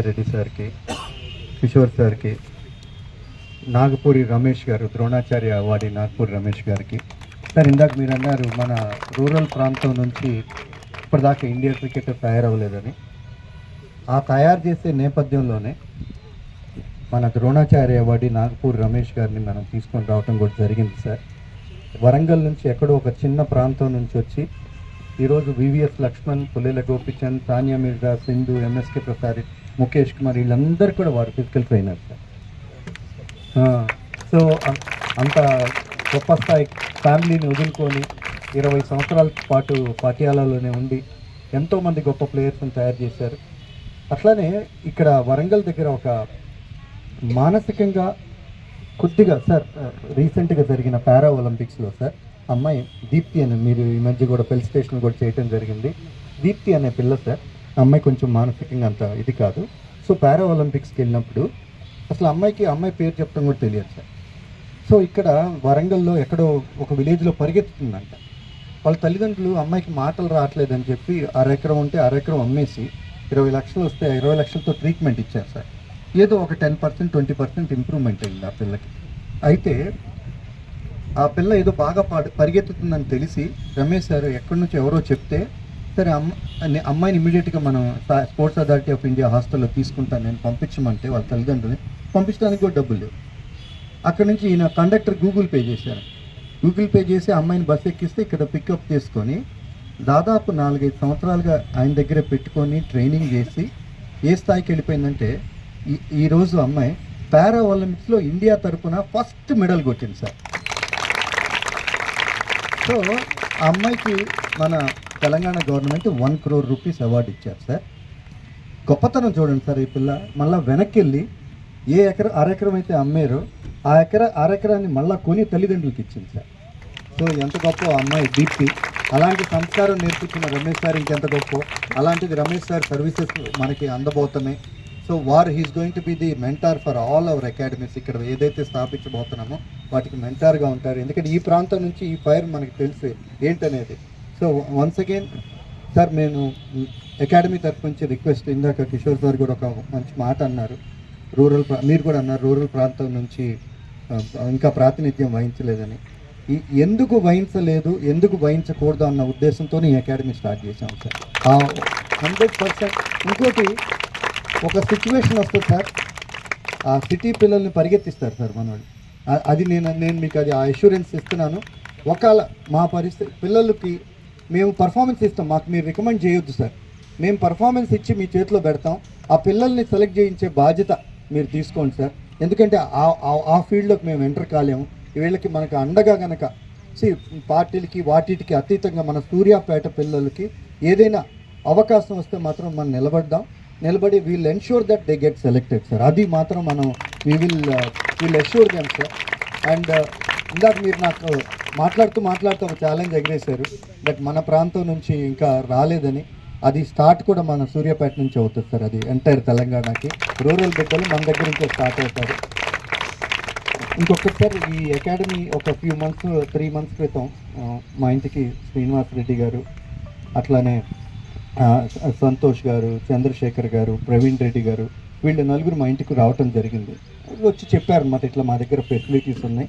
రెడ్డి సార్కి కిషోర్ సార్కి నాగపూరి రమేష్ గారు ద్రోణాచార్య అవార్డి నాగపూరి రమేష్ గారికి. సార్ ఇందాక మీరు అన్నారు మన రూరల్ ప్రాంతం నుంచి ఇప్పటిదాకా ఇండియా క్రికెట్ తయారవ్వలేదని. ఆ తయారు చేసే నేపథ్యంలోనే మన ద్రోణాచార్య అవార్డు నాగపూర్ రమేష్ గారిని మనం తీసుకొని రావటం కూడా జరిగింది సార్. వరంగల్ నుంచి ఎక్కడో ఒక చిన్న ప్రాంతం నుంచి వచ్చి ఈరోజు వివిఎస్ లక్ష్మణ్ పుల్లెల గోపిచంద్ తానియా మిర్జా సింధు ఎంఎస్కే ప్రసాద్ ముఖేష్ కుమార్ వీళ్ళందరూ కూడా వారు ఫిజికల్ ట్రైనర్ సార్. సో అంత గొప్ప స్థాయి ఫ్యామిలీని వదులుకొని ఇరవై సంవత్సరాల పాటు పాటియాలాలోనే ఉండి ఎంతోమంది గొప్ప ప్లేయర్స్ని తయారు చేశారు. అట్లానే ఇక్కడ వరంగల్ దగ్గర ఒక మానసికంగా కొద్దిగా సార్ రీసెంట్గా జరిగిన పారా ఒలింపిక్స్లో సార్ అమ్మాయి దీప్తి అని మీరు ఈ మధ్య కూడా పెళ్ళి స్టేషన్ కూడా చేయటం జరిగింది. దీప్తి అనే పిల్ల సార్ అమ్మాయి కొంచెం మానసికంగా అంత ఇది కాదు. సో పారా ఒలింపిక్స్కి వెళ్ళినప్పుడు అసలు అమ్మాయికి అమ్మాయి పేరు చెప్పడం కూడా తెలియదు సార్. సో ఇక్కడ వరంగల్లో ఎక్కడో ఒక విలేజ్లో పరిగెత్తుతుందంట. వాళ్ళ తల్లిదండ్రులు అమ్మాయికి మాటలు రావట్లేదని చెప్పి అరెకరం ఉంటే అరెకరం అమ్మేసి ఇరవై లక్షలు వస్తే ఇరవై లక్షలతో ట్రీట్మెంట్ ఇచ్చారు సార్. ఏదో ఒక ten percent twenty percent improvement అయింది ఆ పిల్లకి. అయితే ఆ పిల్ల ఏదో బాగా పాడు పరిగెత్తుతుందని తెలిసి రమేష్ సార్ ఎక్కడి నుంచి ఎవరో చెప్తే సరే అమ్మ అమ్మాయిని ఇమీడియట్గా మనం స్పోర్ట్స్ అథారిటీ ఆఫ్ ఇండియా హాస్టల్లో తీసుకుంటాను నేను పంపించమంటే వాళ్ళ తల్లిదండ్రులని. పంపించడానికి కూడా డబ్బులు లేవు. అక్కడ నుంచి ఈయన కండక్టర్ గూగుల్ పే చేశారు. గూగుల్ పే చేసి అమ్మాయిని బస్ ఎక్కిస్తే ఇక్కడ పికప్ చేసుకొని దాదాపు నాలుగైదు సంవత్సరాలుగా ఆయన దగ్గర పెట్టుకొని ట్రైనింగ్ చేసి ఏ స్థాయికి వెళ్ళిపోయిందంటే ఈ ఈరోజు అమ్మాయి పారా ఒలింపిక్స్లో ఇండియా తరపున ఫస్ట్ మెడల్ కొట్టింది సార్. సో ఆ అమ్మాయికి మన Telangana government one crore rupees award ఇచ్చారు సార్. గొప్పతనం చూడండి సార్ ఈ పిల్ల. మళ్ళీ వెనక్కి వెళ్ళి ఏ ఎకర అరెకరం అయితే అమ్మారో ఆ ఎకర అరెకరాన్ని మళ్ళీ కొని తల్లిదండ్రులకి ఇచ్చింది సార్. సో ఎంత గొప్ప ఆ అమ్మాయి దీప్తి. అలాంటి సంస్కారం నేర్పించిన రమేష్ సార్ ఇంకెంత గొప్ప. అలాంటిది రమేష్ సార్ సర్వీసెస్ మనకి అందబోతున్నాయి. సో వారు he's going to be the mentor for all our academies. ఇక్కడ ఏదైతే స్థాపించబోతున్నామో వాటికి మెంటార్గా ఉంటారు. ఎందుకంటే ఈ ప్రాంతం నుంచి ఈ ఫైర్ మనకి తెలుసు ఏంటనేది. సో వన్స్ అగైన్ సార్ నేను అకాడమీ తరఫు నుంచి రిక్వెస్ట్ ఇందాక కిషోర్ సార్ కూడా ఒక మంచి మాట అన్నారు. రూరల్ ప్రా- మీరు కూడా అన్నారు రూరల్ ప్రాంతం నుంచి ఇంకా ప్రాతినిధ్యం వహించలేదని. ఈ ఎందుకు వహించలేదు ఎందుకు వహించకూడదు అన్న ఉద్దేశంతో ఈ అకాడమీ స్టార్ట్ చేశాం సార్ హండ్రెడ్ పర్సెంట్ ఇంకోటి ఒక సిచ్యువేషన్ వస్తుంది సార్ ఆ సిటీ పిల్లల్ని పరిగెత్తిస్తారు సార్ మనవాళ్ళు అది నేను నేను మీకు అది ఆ అష్యూరెన్స్ ఇస్తున్నాను. ఒకవేళ మా పరిస్థితి పిల్లలకి మేము పర్ఫార్మెన్స్ ఇస్తాం. మాకు మీరు రికమెండ్ చేయొద్దు సార్ మేము పర్ఫార్మెన్స్ ఇచ్చి మీ చేతిలో పెడతాం. ఆ పిల్లల్ని సెలెక్ట్ చేయించే బాధ్యత మీరు తీసుకోండి సార్ ఎందుకంటే ఆ- ఆ- ఫీల్డ్లోకి మేము ఎంటర్ కాలేము. వీళ్ళకి మనకు అండగా గనక సి పార్టీలకి వాటికి అతీతంగా మన సూర్యాపేట పిల్లలకి ఏదైనా అవకాశం వస్తే మాత్రం మనం నిలబడ్డాం. నిలబడి we'll ensure that they get selected sir అది మాత్రం మనం we will will assure them sir and ఇందాక మీరు నాకు మాట్లాడుతూ మాట్లాడుతూ ఒక ఛాలెంజ్ ఎగరేశారు. బట్ మన ప్రాంతం నుంచి ఇంకా రాలేదని. అది స్టార్ట్ కూడా మన సూర్యాపేట నుంచి అవుతుంది సార్ అది. ఎంటైర్ తెలంగాణకి. రూరల్ బిడ్డలు మన దగ్గర నుంచే స్టార్ట్ అవుతారు. ఇంకొకటి సార్ ఈ అకాడమీ ఒక ఫ్యూ మంత్స్ త్రీ మంత్స్ క్రితం మా ఇంటికి శ్రీనివాస్ రెడ్డి గారు అట్లానే సంతోష్ గారు చంద్రశేఖర్ గారు ప్రవీణ్ రెడ్డి గారు వీళ్ళు నలుగురు మా ఇంటికి రావటం జరిగింది. వచ్చి చెప్పారు అన్నమాట ఇట్లా మా దగ్గర ఫెసిలిటీస్ ఉన్నాయి.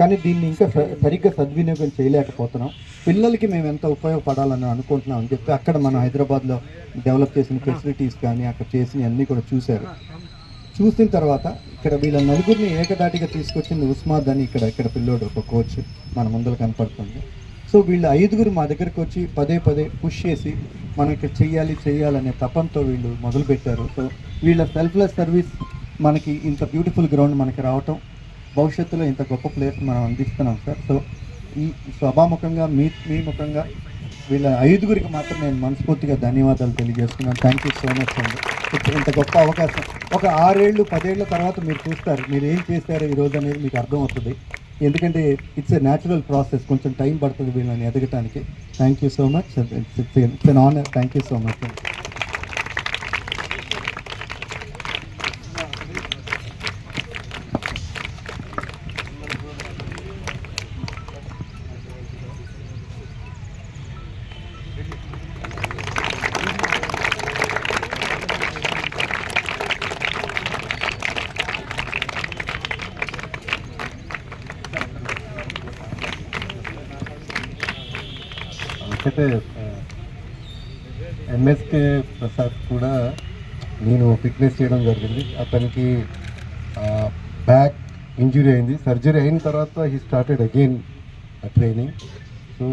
కానీ దీన్ని ఇంకా స- సరిగ్గా సద్వినియోగం చేయలేకపోతున్నాం. పిల్లలకి మేము ఎంత ఉపయోగపడాలని అనుకుంటున్నాం అని చెప్పి అక్కడ మన హైదరాబాద్లో డెవలప్ చేసిన ఫెసిలిటీస్ కానీ అక్కడ చేసిన అన్నీ కూడా చూశారు. చూసిన తర్వాత ఇక్కడ వీళ్ళ నలుగురిని ఏకదాటిగా తీసుకొచ్చింది ఉస్మాద్ అని ఇక్కడ ఇక్కడ పిల్లోడు ఒక కోచ్ మన ముందర కనపడుతుంది. సో వీళ్ళు ఐదుగురు మా దగ్గరకు వచ్చి పదే పదే పుష్ చేసి మనం ఇక్కడ చేయాలి చేయాలనే తపంతో వీళ్ళు మొదలుపెట్టారు. సో వీళ్ళ సెల్ఫ్లెస్ సర్వీస్ మనకి ఇంత బ్యూటిఫుల్ గ్రౌండ్ మనకి రావటం భవిష్యత్తులో ఇంత గొప్ప ప్లేయర్స్ మనం అందిస్తున్నాం సార్. సో ఈ సభాముఖంగా మీ మీ ముఖంగా వీళ్ళ ఐదుగురికి మాత్రం నేను మనస్ఫూర్తిగా ధన్యవాదాలు తెలియజేస్తున్నాను. థ్యాంక్ యూ సో మచ్ అండి. ఇప్పుడు ఇంత గొప్ప అవకాశం. ఒక ఆరేళ్ళు పదేళ్ళ తర్వాత మీరు చూస్తారు. మీరు ఏం చేస్తారో ఈ రోజు అనేది మీకు అర్థమవుతుంది ఎందుకంటే ఇట్స్ ఎ న్యాచురల్ ప్రాసెస్ కొంచెం టైం పడుతుంది వీళ్ళని ఎదగటానికి. Thank you so much it's it's an honour thank you so much అయితే ఎంఎస్కే ప్రసాద్ కూడా నేను ఫిట్నెస్ చేయడం జరిగింది. అతనికి బ్యాక్ ఇంజురీ అయింది. సర్జరీ అయిన తర్వాత he started again training so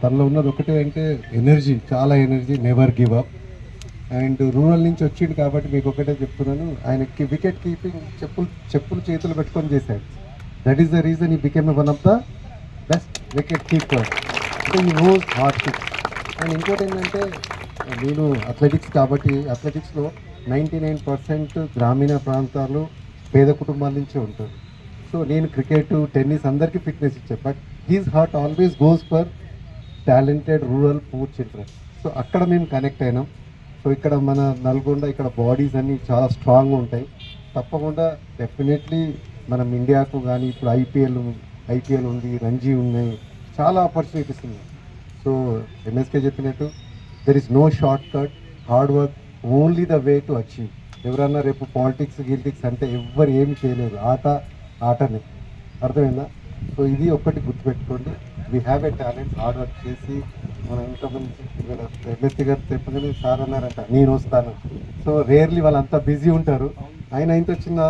తనలో ఉన్నది ఒకటే అంటే ఎనర్జీ చాలా energy never give up and rural నుంచి వచ్చిండు కాబట్టి మీకు ఒకటే చెప్తున్నాను. ఆయనకి వికెట్ కీపింగ్ చెప్పులు చెప్పులు చేతులు పెట్టుకొని చేశాడు. That is the reason he became one of the best wicket keeper అంటే ఈ నోస్ హార్ట్ అండ్ ఇంకోటి ఏంటంటే నేను అథ్లెటిక్స్ కాబట్టి అథ్లెటిక్స్లో నైంటీ నైన్ పర్సెంట్ గ్రామీణ ప్రాంతాలు పేద కుటుంబాల నుంచే ఉంటారు. సో నేను క్రికెట్ టెన్నిస్ అందరికీ ఫిట్నెస్ ఇచ్చాను but his heart always goes for talented rural poor children so అక్కడ మేము కనెక్ట్ అయినాం. సో ఇక్కడ మన నల్గొండ ఇక్కడ బాడీస్ అన్నీ చాలా స్ట్రాంగ్ ఉంటాయి. తప్పకుండా డెఫినెట్లీ మనం ఇండియాకు కానీ ఇప్పుడు ఐపీఎల్ ఐపీఎల్ ఉంది రంజీ ఉన్నాయి చాలా ఆపర్చునిటీస్ ఉన్నాయి. సో ఎంఎస్కే చెప్పినట్టు there is no short cut hard work only the way to achieve ఎవరన్నా రేపు పాలిటిక్స్ గిలిటిక్స్ అంటే ఎవ్వరు ఏమి చేయలేరు. ఆట ఆటనే. అర్థమైందా? సో ఇది ఒక్కటి గుర్తుపెట్టుకోండి. We have a talent hard work చేసి మనం ఇంతమంది ఇక్కడ ఎంఎస్సీ గారు చెప్పగానే సార్ అన్నారంట నేను వస్తాను. సో రేర్లీ వాళ్ళంతా బిజీ ఉంటారు. ఆయన ఇంత చిన్న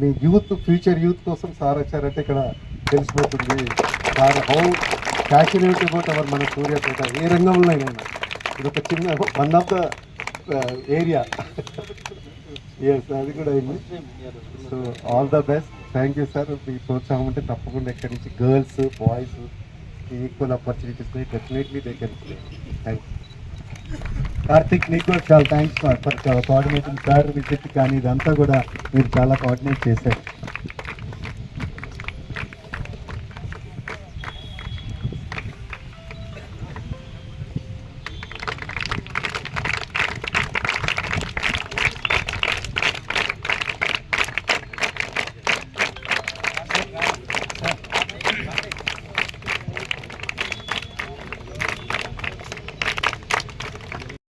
మీ యూత్ ఫ్యూచర్ యూత్ కోసం సార్ వచ్చారంటే ఇక్కడ తెలిసిపోతుంది. Sir how passionate about our మన సూర్యాపేట ఏ రంగంలో అయినా ఇది ఒక చిన్న one of the area. Yes అది కూడా అయింది. So all the best thank you sir మీ ప్రోత్సాహం అంటే తప్పకుండా ఎక్కడి నుంచి girls boys equal opportunities definitely they can thank Karthik నీకు కూడా చాలా thanks for coordination sir visit కానీ ఇదంతా కూడా మీరు చాలా కోఆర్డినేట్ చేశారు.